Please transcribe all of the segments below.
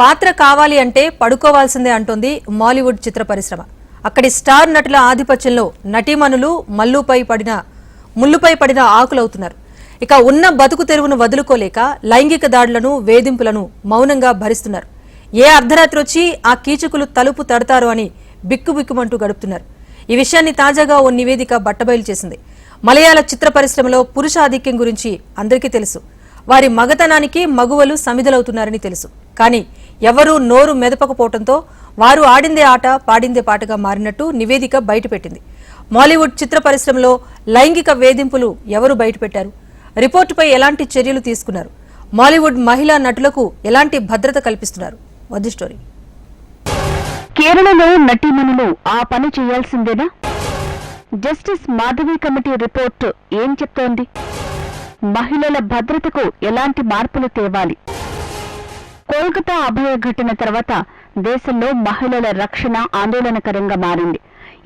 పాత్ర కావాలి అంటే పడుకోవాల్సిందే అంటోంది మాలీవుడ్ చిత్ర పరిశ్రమ. అక్కడి స్టార్ నటుల ఆధిపత్యంలో నటీమణులు మల్లుపై పడిన ముల్లుపై పడిన ఆకులవుతున్నారు. ఇక ఉన్న బతుకు తెరువును వదులుకోలేక లైంగిక దాడులను వేధింపులను మౌనంగా భరిస్తున్నారు. ఏ అర్ధరాత్రి వచ్చి ఆ కీచకులు తలుపు తడతారు అని బిక్కుబిక్కుమంటూ గడుపుతున్నారు. ఈ విషయాన్ని తాజాగా ఓ నివేదిక బట్టబయలు చేసింది. మలయాళ చిత్ర పరిశ్రమలో పురుష ఆధిక్యం గురించి అందరికీ తెలుసు. వారి మగతనానికి మగువలు సమిధలవుతున్నారని తెలుసు. కానీ ఎవరూ నోరు మెదపకపోవడంతో వారు ఆడిందే ఆట పాడిందే పాటగా మారినట్టు నివేదిక బయటపెట్టింది. మాలీవుడ్ చిత్ర పరిశ్రమలో లైంగిక వేధింపులు ఎవరు బయటపెట్టారు? రిపోర్టుపై ఎలాంటి చర్యలు తీసుకున్నారు? మాలీవుడ్ మహిళా నటులకు ఎలాంటి భద్రత కల్పిస్తున్నారు? వద్దు స్టోరీ. కేరళలో నటీమణులు ఆ పని చేయాల్సిందేనా? జస్టిస్ మాధవి కమిటీ రిపోర్ట్ ఏం చెప్తోంది? మహిళల భద్రతకు ఎలాంటి మార్పులు తేవాలి? కోల్కతా అభయ ఘటన తర్వాత దేశంలో మహిళల రక్షణ ఆందోళనకరంగా మారింది.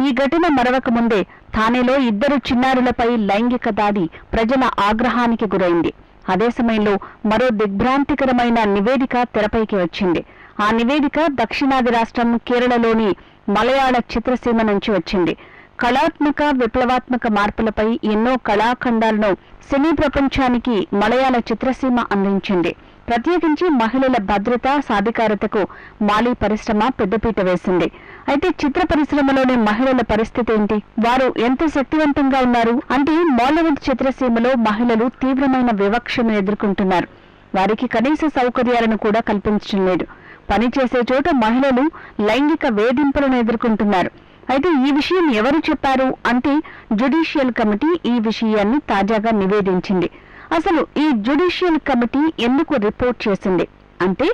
ఈ ఘటన మరవక ముందే థానేలో ఇద్దరు చిన్నారులపై లైంగిక దాడి ప్రజల ఆగ్రహానికి గురైంది. అదే సమయంలో మరో దిగ్భ్రాంతికరమైన నివేదిక తెరపైకి వచ్చింది. ఆ నివేదిక దక్షిణాది రాష్ట్రం కేరళలోని మలయాళ చిత్రసీమ నుంచి వచ్చింది. కళాత్మక విప్లవాత్మక మార్పులపై ఎన్నో కళాఖండాలను సినీ ప్రపంచానికి మలయాళ చిత్రసీమ అందించింది. ప్రత్యేకించి మహిళల భద్రత సాధికారతకు మాలీ పరిశ్రమ పెద్దపీట వేసింది. అయితే చిత్ర పరిశ్రమలోని మహిళల పరిస్థితి ఏంటి? వారు ఎంత శక్తివంతంగా ఉన్నారు? అంటే మాలీవుడ్ చిత్రసీమలో మహిళలు తీవ్రమైన వివక్షను ఎదుర్కొంటున్నారు. వారికి కనీస సౌకర్యాలను కూడా కల్పించడం లేదు. పని చేసే చోట మహిళలు లైంగిక వేధింపులను ఎదుర్కొంటున్నారు. అయితే ఈ విషయం ఎవరు చెప్పారు? అంటే జ్యుడిషియల్ కమిటీ ఈ విషయాన్ని తాజాగా నివేదించింది. అసలు ఈ జ్యుడిషియల్ కమిటీ ఎందుకు రిపోర్ట్ చేసింది? అంటే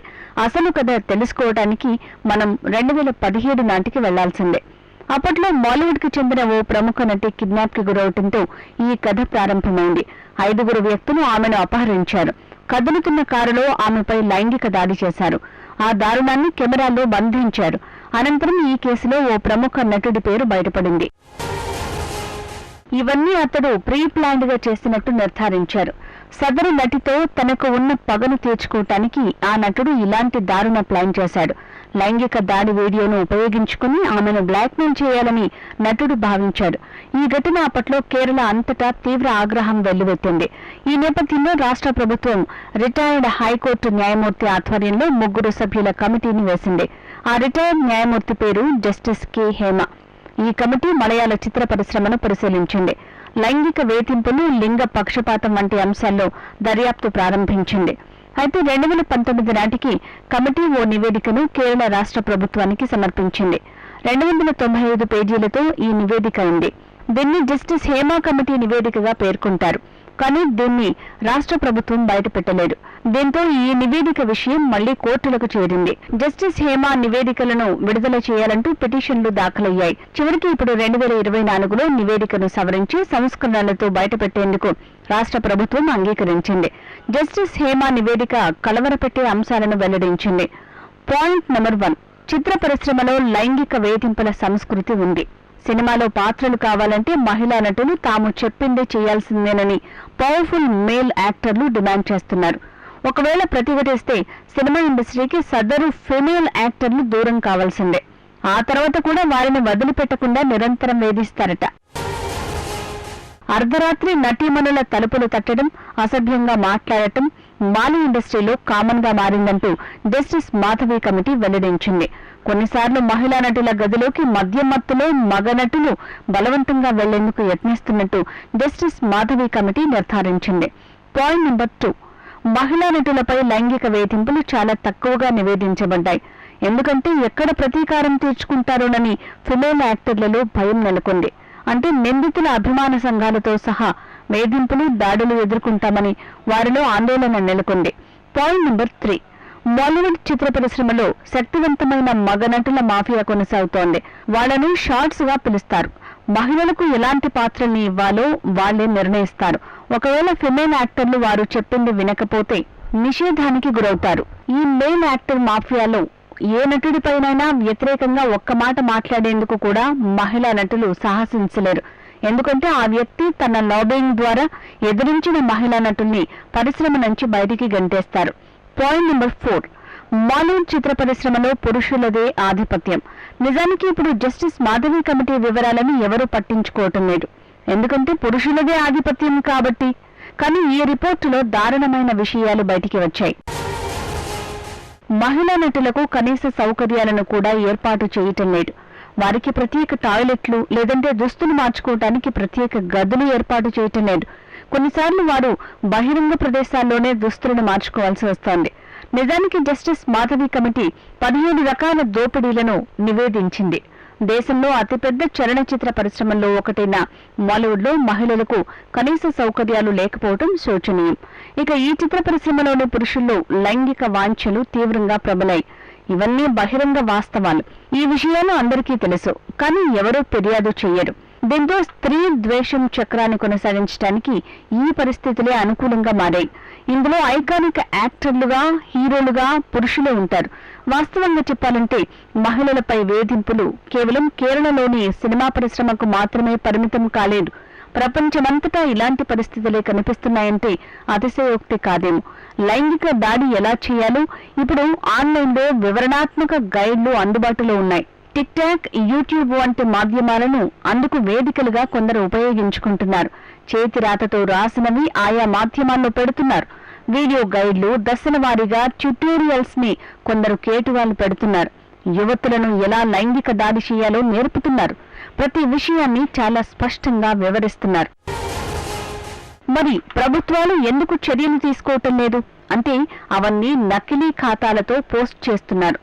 అసలు కథ తెలుసుకోవడానికి మనం రెండు వేల పదిహేడు నాటికి వెళ్ళాల్సిందే. అప్పట్లో మాలీవుడ్కి చెందిన ఓ ప్రముఖ నటి కిడ్నాప్కి గురవటంతో ఈ కథ ప్రారంభమైంది. ఐదుగురు వ్యక్తులు ఆమెను అపహరించారు. కదులుతున్న కారులో ఆమెపై లైంగిక దాడి చేశారు. ఆ దారుణాన్ని కెమెరాలో బంధించారు. అనంతరం ఈ కేసులో ఓ ప్రముఖ నటుడి పేరు బయటపడింది. ఇవన్నీ అతడు ప్రీ ప్లాన్డ్గా చేసినట్టు నిర్ధారించారు. సదరు నటితో తనకు ఉన్న పగను తీర్చుకోవటానికి ఆ నటుడు ఇలాంటి దారుణ ప్లాన్ చేశాడు. లైంగిక దాడి వీడియోను ఉపయోగించుకుని ఆమెను బ్లాక్మెయిల్ చేయాలని నటుడు భావించాడు. ఈ ఘటన అప్పట్లో కేరళ అంతటా తీవ్ర ఆగ్రహం వెల్లువెత్తింది. ఈ నేపథ్యంలో రాష్ట్ర ప్రభుత్వం రిటైర్డ్ హైకోర్టు న్యాయమూర్తి ఆధ్వర్యంలో ముగ్గురు సభ్యుల కమిటీని వేసింది. ఆ రిటైర్డ్ న్యాయమూర్తి పేరు జస్టిస్ కె. హేమ. ఈ కమిటీ మలయాళ చిత్ర పరిశ్రమను పరిశీలించింది. లైంగిక వేధింపులు లింగ పక్షపాతం వంటి అంశాల్లో దర్యాప్తు ప్రారంభించింది. అయితే రెండు వేల పంతొమ్మిది నాటికి కమిటీ ఓ నివేదికను కేరళ రాష్ట్ర ప్రభుత్వానికి సమర్పించింది. రెండు వందల తొంభై ఐదు పేజీలతో ఈ నివేదిక ఉంది. దీన్ని జస్టిస్ హేమా కమిటీ నివేదికగా పేర్కొంటారు. కానీ దీన్ని రాష్ట్ర ప్రభుత్వం బయటపెట్టలేదు. దీంతో ఈ నివేదిక విషయం మళ్ళీ కోర్టులకు చేరింది. జస్టిస్ హేమా నివేదికలను విడుదల చేయాలంటూ పిటిషన్లు దాఖలయ్యాయి. చివరికి ఇప్పుడు రెండు వేల ఇరవై నాలుగులో నివేదికను సవరించి సంస్కరణలతో బయటపెట్టేందుకు రాష్ట్ర ప్రభుత్వం అంగీకరించింది. జస్టిస్ హేమా నివేదిక కలవరపెట్టే అంశాలను వెల్లడించింది. పాయింట్ నెంబర్ వన్ చిత్ర పరిశ్రమలో లైంగిక వేధింపుల సంస్కృతి ఉంది. సినిమాలో పాత్రలు కావాలంటే మహిళా నటులు తాము చెప్పిందే చేయాల్సిందేనని పవర్ఫుల్ మేల్ యాక్టర్లు డిమాండ్ చేస్తున్నారు. ఒకవేళ ప్రతిఘటిస్తే సినిమా ఇండస్ట్రీకి సదరు ఫిమేల్ యాక్టర్లు దూరం కావాల్సిందే. ఆ తర్వాత కూడా వారిని వదిలిపెట్టకుండా నిరంతరం వేధిస్తారట. అర్ధరాత్రి నటీమణుల తలుపులు తట్టడం అసభ్యంగా మాట్లాడటం మాలి ఇండస్ట్రీలో కామన్గా మారిందంటూ జస్టిస్ మాధవి కమిటీ వెల్లడించింది. కొన్నిసార్లు మహిళా నటుల గదిలోకి మద్యం మత్తులో మగ నటులు బలవంతంగా వెళ్ళేందుకు యత్నిస్తున్నట్టు justice Madhavi committee నిర్ధారించింది. Point number two. మహిళా నటులపై లైంగిక వేధింపులు చాలా తక్కువగా నివేదించబడ్డాయి. ఎందుకంటే ఎక్కడ ప్రతీకారం తీర్చుకుంటారోనని ఫిమేల్ యాక్టర్లలో భయం నెలకొంది. అంటే నిందితుల అభిమాన సంఘాలతో సహా వేధింపులు దాడులు ఎదుర్కొంటామని వారిలో ఆందోళన నెలకొంది. పాయింట్ నెంబర్ త్రీ బాలీవుడ్ చిత్ర పరిశ్రమలో శక్తివంతమైన మగ నటుల మాఫియా కొనసాగుతోంది. వాళ్ళను షార్ట్స్గా పిలుస్తారు. మహిళలకు ఎలాంటి పాత్రల్ని ఇవ్వాలో వాళ్ళే నిర్ణయిస్తారు. ఒకవేళ ఫిమేల్ యాక్టర్లు వారు చెప్పింది వినకపోతే నిషేధానికి గురవుతారు. ఈ మెయిన్ యాక్టర్ మాఫియాలో ఏ నటుడిపైనైనా వ్యతిరేకంగా ఒక్క మాట మాట్లాడేందుకు కూడా మహిళా నటులు సాహసించలేరు. ఎందుకంటే ఆ వ్యక్తి తన లాబింగ్ ద్వారా ఎదిరించిన మహిళా నటుల్ని పరిశ్రమ నుంచి బయటికి గంటేస్తారు. పాయింట్ నెంబర్ ఫోర్ మాలీవుడ్ చిత్ర పరిశ్రమలో పురుషులదే ఆధిపత్యం. నిజానికి ఇప్పుడు జస్టిస్ మాధవి కమిటీ వివరాలను ఎవరూ పట్టించుకోవటం లేదు. ఎందుకంటే పురుషులదే ఆధిపత్యం కాబట్టి. కానీ ఈ రిపోర్టులో దారుణమైన విషయాలు బయటికి వచ్చాయి. మహిళా నటులకు కనీస సౌకర్యాలను కూడా ఏర్పాటు చేయటం లేదు. వారికి ప్రత్యేక టాయిలెట్లు లేదంటే దుస్తులు మార్చుకోవడానికి ప్రత్యేక గదులు ఏర్పాటు చేయటం లేదు. కొన్నిసార్లు వారు బహిరంగ ప్రదేశాల్లోనే దుస్తులను మార్చుకోవాల్సి వస్తోంది. నిజానికి జస్టిస్ మాధవి కమిటీ పదిహేడు రకాల దోపిడీలను నివేదించింది. దేశంలో అతిపెద్ద చలనచిత్ర పరిశ్రమల్లో ఒకటైన మాలీవుడ్లో మహిళలకు కనీస సౌకర్యాలు లేకపోవడం శోచనీయం. ఇక ఈ చిత్ర పరిశ్రమలోని పురుషుల్లో లైంగిక వాంఛలు తీవ్రంగా ప్రబలాయి ఇవన్నీ బహిరంగ వాస్తవాలు. ఈ విషయాలు అందరికీ తెలుసు. కానీ ఎవరూ ఫిర్యాదు చెయ్యరు. దీంతో స్త్రీ ద్వేషం చక్రాన్ని కొనసాగించడానికి ఈ పరిస్థితులే అనుకూలంగా మారాయి. ఇందులో ఐకానిక్ యాక్టర్లుగా హీరోలుగా పురుషులే ఉంటారు. వాస్తవంగా చెప్పాలంటే మహిళలపై వేధింపులు కేవలం కేరళలోని సినిమా పరిశ్రమకు మాత్రమే పరిమితం కాలేదు. ప్రపంచమంతటా ఇలాంటి పరిస్థితులే కనిపిస్తున్నాయంటే అతిశయోక్తి కాదేమో. లైంగిక దాడి ఎలా చేయాలో ఇప్పుడు ఆన్లైన్లో వివరణాత్మక గైడ్లు అందుబాటులో ఉన్నాయి. టిక్ టాక్ యూట్యూబ్ వంటి మాధ్యమాలను అందుకు వేదికలుగా కొందరు ఉపయోగించుకుంటున్నారు. చేతి రాతతో రాసినవి ఆయా మాధ్యమాల్లో పెడుతున్నారు. వీడియో గైడ్లు దశల వారీగా ట్యుటోరియల్స్ని కొందరు కేటుగాలు పెడుతున్నారు. యువతులను ఎలా లైంగిక దాడి చేయాలో నేర్పుతున్నారు. ప్రతి విషయాన్ని చాలా స్పష్టంగా వివరిస్తున్నారు. మరి ప్రభుత్వాలు ఎందుకు చర్యలు తీసుకోవటం లేదు? అంటే అవన్నీ నకిలీ ఖాతాలతో పోస్ట్ చేస్తున్నారు.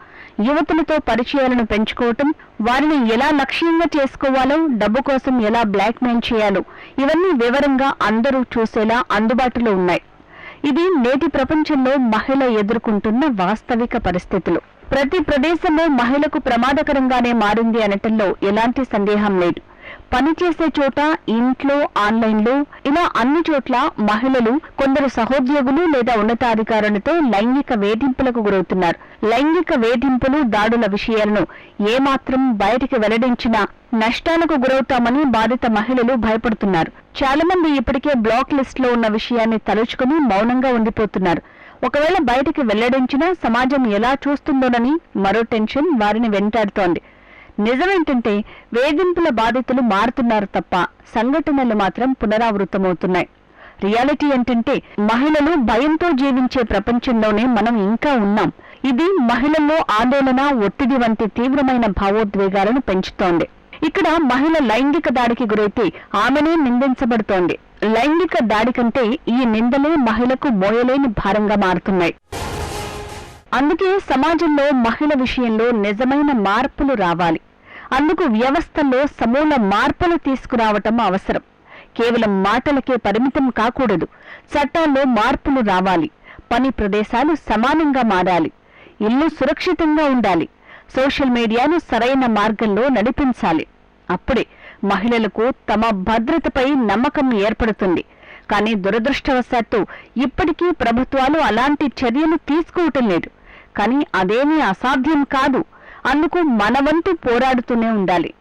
యువతులతో పరిచయాలను పెంచుకోవటం వారిని ఎలా లక్ష్యంగా చేసుకోవాలో డబ్బు కోసం ఎలా బ్లాక్మెయిల్ చేయాలో ఇవన్నీ వివరంగా అందరూ చూసేలా అందుబాటులో ఉన్నాయి. ఇది నేటి ప్రపంచంలో మహిళ ఎదుర్కొంటున్న వాస్తవిక పరిస్థితులు. ప్రతి ప్రదేశంలో మహిళకు ప్రమాదకరంగానే మారింది అనటంలో ఎలాంటి సందేహం లేదు. పనిచేసే చోట ఇంట్లో ఆన్లైన్లో ఇలా అన్ని చోట్ల మహిళలు కొందరు సహోద్యోగులు లేదా ఉన్నతాధికారులతో లైంగిక వేధింపులకు గురవుతున్నారు. లైంగిక వేధింపులు దాడుల విషయాలను ఏమాత్రం బయటికి వెల్లడించినా నష్టాలకు గురవుతామని బాధిత మహిళలు భయపడుతున్నారు. చాలా మంది ఇప్పటికే బ్లాక్ లిస్ట్లో ఉన్న విషయాన్ని తలుచుకుని మౌనంగా ఉండిపోతున్నారు. ఒకవేళ బయటికి వెల్లడించినా సమాజం ఎలా చూస్తుందోనని మరో టెన్షన్ వారిని వెంటాడుతోంది. నిజమేంటంటే వేధింపుల బాధితులు మారుతున్నారు తప్ప సంఘటనలు మాత్రం పునరావృతమవుతున్నాయి. రియాలిటీ ఏంటంటే మహిళలు భయంతో జీవించే ప్రపంచంలోనే మనం ఇంకా ఉన్నాం. ఇది మహిళల్లో ఆందోళన ఒత్తిడి వంటి తీవ్రమైన భావోద్వేగాలను పెంచుతోంది. ఇక్కడ మహిళ లైంగిక దాడికి గురైతే ఆమెనే నిందించబడుతోంది. లైంగిక దాడి కంటే ఈ నిందలే మహిళకు మోయలేని భారంగా మారుతున్నాయి. అందుకే సమాజంలో మహిళ విషయంలో నిజమైన మార్పులు రావాలి. అందుకు వ్యవస్థల్లో సమూల మార్పులు తీసుకురావటం అవసరం. కేవలం మాటలకే పరిమితం కాకూడదు. చట్టాల్లో మార్పులు రావాలి. పని ప్రదేశాలు సమానంగా మారాలి. ఇల్లు సురక్షితంగా ఉండాలి. సోషల్ మీడియాను సరైన మార్గంలో నడిపించాలి. అప్పుడే మహిళలకు తమ భద్రతపై నమ్మకం ఏర్పడుతుంది. కానీ దురదృష్టవశాత్తు ఇప్పటికీ ప్రభుత్వాలు అలాంటి చర్యలు తీసుకోవటం లేదు. కానీ అదేమీ అసాధ్యం కాదు. అందుకు మనవంతు పోరాడుతూనే ఉండాలి.